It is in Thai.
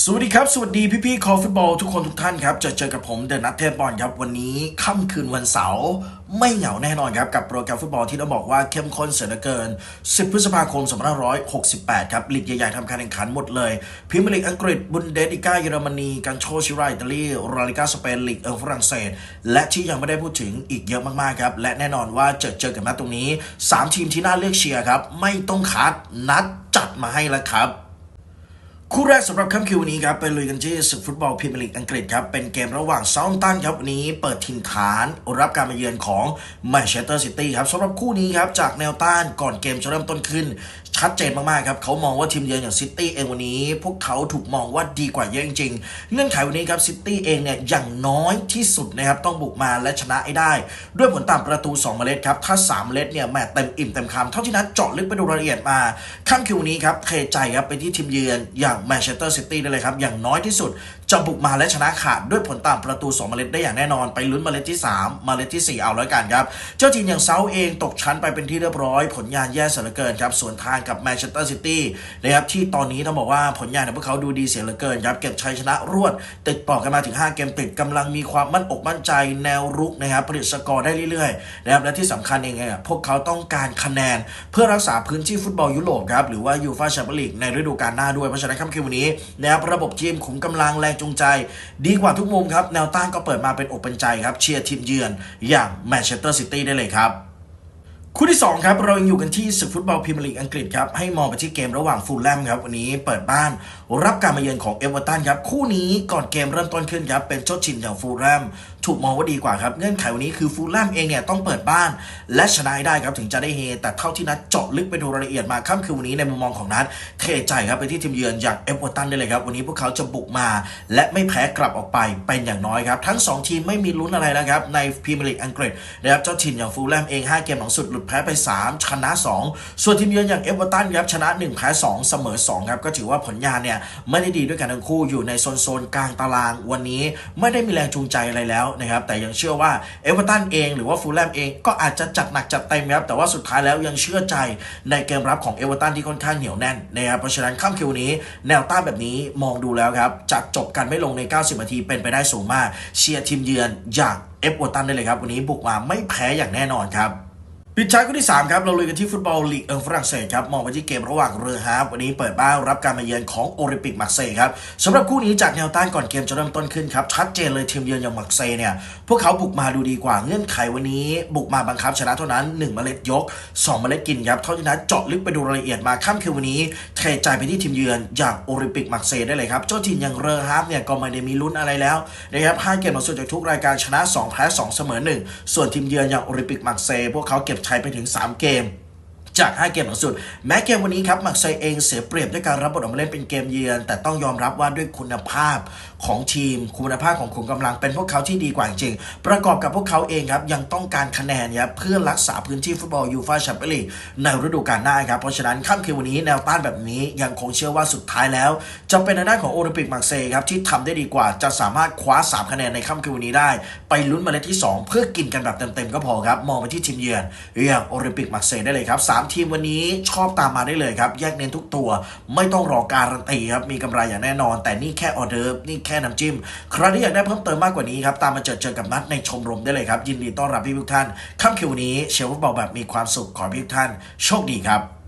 สวัสดีครับ สวัสดีพี่ๆคอฟุตบอลทุกคนทุกท่านครับ จะเจอกับผมเดอะนัทเทพบอลครับ วันนี้ค่ำคืนวันเสาร์ไม่เหงาแน่นอนครับ กับโปรแกรมฟุตบอลที่ต้องบอกว่าเข้มข้นเสียเหลือเกิน 10 พฤษภาคม 2568 ครับลีกใหญ่ๆทำการแข่งขันหมดเลยพรีเมียร์ลีกอังกฤษบุนเดสลิก้าเยอรมนีกังโชชิราอิตาลีราลิกาสเปนลีกเอิงฝรั่งเศส และที่ยังไม่ได้พูดถึงอีกเยอะมากๆครับและแน่นอนว่าเจอเจอกันมาตรงนี้สามทีมที่น่าเลือกเชียร์ครับไม่ต้องคัดนัดจัดมาให้แล้วครับ คู่แรกสำหรับค่ำคืนวันนี้ครับไปลุยกันที่ศึกฟุตบอลพรีเมียร์ลีกอังกฤษครับเป็นเกมระหว่างเซาท์ตันครับวันนี้เปิดถิ่นฐานรับการมาเยือนของแมนเชสเตอร์ซิตี้ครับสำหรับคู่นี้ครับจากแนวต้านก่อนเกมจะเริ่มต้นขึ้น ชัดเจนมากๆครับเขามองว่าทีมเยือนอย่างซิตี้เองวันนี้ พวกเขาถูกมองว่าดีกว่าเยอะจริงๆเงื่อนไขวันนี้ครับซิตี้เองเนี่ยอย่างน้อยที่สุดนะครับต้องบุกมาและชนะให้ได้ ด้วยผลตามประตู 2 เมล็ดครับถ้า 3 เมล็ดเนี่ยแหมเต็มอิ่มเต็มคำเท่าที่นัดเจาะลึกไปดูรายละเอียดมาค่ำคืนวันนี้ครับเทใจครับไปที่ทีมเยือนอย่างแมนเชสเตอร์ซิตี้ได้เลยครับอย่างน้อยที่สุดจะบุกมาและชนะขาดด้วยผลตามประตู 2 เมล็ดได้อย่างแน่นอนไปลุ้นเมล็ดที่ 3 เมล็ดที่ 4 เอาแล้วกันครับเจ้าทีมอย่างเซาเองตกชั้นไปเป็นที่เรียบร้อย ผลงานแย่เสียเหลือเกินครับส่วนทางกับแมนเชสเตอร์ซิตี้นะครับที่ตอนนี้ต้องบอกว่าผลงานของพวกเขาดูดีเสียเหลือเกินครับเก็บชัยชนะรวด ติดต่อกันมาถึง 5 เกมติดกำลังมีความมั่นอกมั่นใจแนวรุกนะครับผลิตสกอร์ได้เรื่อยๆนะครับและที่สำคัญเองเนี่ยพวกเขาต้องการคะแนน เพื่อรักษาพื้นที่ฟุตบอลยุโรปครับหรือว่ายูฟ่าแชมเปี้ยนลีกในฤดูกาลหน้าด้วยเพราะฉะนั้นค่ำคืนวันนี้นะครับระบบทีมขุมกำลังแรงจูงใจ ดีกว่าทุกมุมครับแนวต้านก็เปิดมาเป็นอกเป็นใจครับเชียร์ทีมเยือนอย่างแมนเชสเตอร์ซิตี้ได้เลยครับ คู่ที่ 2 ครับ เรายังอยู่กันที่ศึกฟุตบอลพรีเมียร์ลีกอังกฤษครับ ให้มองไปที่เกมระหว่างฟูลแลมครับ วันนี้เปิดบ้านรับการมาเยือนของเอเวอร์ตันครับ คู่นี้ก่อนเกมเริ่มต้นขึ้นครับ เป็นเจ้าชินอย่างฟูลแลมถูกมองว่าดีกว่าครับ เงื่อนไขวันนี้คือฟูลแลมเองเนี่ยต้องเปิดบ้าน และชนะให้ได้ครับถึงจะได้เฮ แต่เท่าที่นัดเจาะลึกไปดูรายละเอียดมาค่ำคืนวันนี้ในมุมมองของนัดเทใจครับไปที่ทีมเยือนอย่างเอเวอร์ตันได้เลยครับวันนี้พวกเขาจะบุกมา และไม่แพ้กลับออกไปเป็นอย่างน้อยครับทั้งสองทีมไม่มีลุ้นอะไรแล้วครับในพรีเมียร์ลีกอังกฤษนะครับเจ้าถิ่นอย่างฟูลแลมเองห้าเกมหลังสุดหลุดแพ้ไปสามชนะ 2 ส่วนทีมเยือนอย่างเอเวอร์ตันครับชนะ 1 แพ้ 2 เสมอ2ครับก็ถือว่าผลงานเนี่ยไม่ได้ดีด้วยกันทั้งคู่อยู่ในโซนโซนกลางตารางวันนี้ไม่ได้มีแรงจูงใจอะไรแล้วนะครับแต่ยังเชื่อว่าเอเวอร์ตันเองหรือว่าฟูลแลมเองก็อาจจะจัดหนักจัดเต็มครับแต่ว่าสุดท้ายแล้วยังเชื่อใจในเกมรับของเอเวอร์ตันที่ค่อนข้างเหนียวแน่นนะครับเพราะฉะนั้นค่ำคืนนี้แนวต้านแบบนี้มองดูแล้วครับจะจบกันไม่ลงใน 90 นาทีเป็นไปได้สูงมาก เชียร์ทีมเยือนอย่างเอฟเวอร์ตันได้เลยครับ วันนี้บุกมาไม่แพ้อย่างแน่นอนครับ ปิดท้ายคู่ที่ 3 ครับ เราลุยกันที่ฟุตบอลลีกเอิงฝรั่งเศสครับมองไปที่เกมระหว่างเรือฮาร์ฟวันนี้เปิดบ้านรับการมาเยือนของโอลิมปิกมักเซย์ครับสำหรับคู่นี้จากแนวต้านก่อนเกมจะเริ่มต้นขึ้นครับ ชัดเจนเลยทีมเยือนอย่างมักเซย์เนี่ยพวกเขาบุกมาดูดีกว่าเงื่อนไขวันนี้ บุกมาบังคับชนะเท่านั้น 1 เมล็ดยก 2 เมล็ดกินครับเท่าที่นั้นเจาะลึกไปดูรายละเอียดมาค่ำคืนวันนี้เทใจไปที่ทีมเยือนอย่างโอลิมปิกมักเซย์ได้เลยครับเจ้าทีมอย่างเรือฮาร์ฟเนี่ยก็ไม่ได้มีลุ้นอะไรแล้วนะครับห้าเกมหลังสุดจากทุกรายการชนะ2แพ้2เสมอ1ส่วนทีมเยือนอย่างโอลิมปิกมักเซย์พวกเขาเก็บใช้ไปถึง 3 เกม จาก 5 เกมหลังสุด แม้เกมวันนี้ครับมักไซเองเสียเปรียบด้วยการรับบทออกมาเล่นเป็นเกมเยือน แต่ต้องยอมรับว่าด้วยคุณภาพของทีม คุณภาพของขุมกำลังเป็นพวกเขาที่ดีกว่าจริง ประกอบกับพวกเขาเองครับยังต้องการคะแนนครับเพื่อรักษาพื้นที่ฟุตบอลยูฟ่าแชมเปี้ยนลีกในฤดูกาลหน้าครับ เพราะฉะนั้นค่ำคืนวันนี้แนวต้านแบบนี้ยังคงเชื่อว่าสุดท้ายแล้ว จะเป็นในด้านของโอลิมปิกมักเซยครับที่ทำได้ดีกว่าจะสามารถคว้า 3 คะแนนในค่ำคืนวันนี้ได้ ไปลุ้นมาเลที่ 2 เพื่อกินกันแบบเต็มๆก็พอครับมองไปที่ทีมเยือนอย่างโอลิมปิกมักเซยได้เลยครับส3 ทีมวันนี้ชอบตามมาได้เลยครับ แยกเน้นทุกตัว ไม่ต้องรอการันตีครับมีกำไรอย่างแน่นอน แต่นี่แค่ออเดิร์ฟนี่แค่น้ำจิ้ม ใครที่อยากได้เพิ่มเติมมากกว่านี้ครับ ตามมาเจอเจอกับนัดในชมรมได้เลยครับ ยินดีต้อนรับพี่ทุกท่านค่ำคืนวันนี้เชียร์ฟุตบอลแบบมีความสุขขอพี่ทุกท่าน โชคดีครับ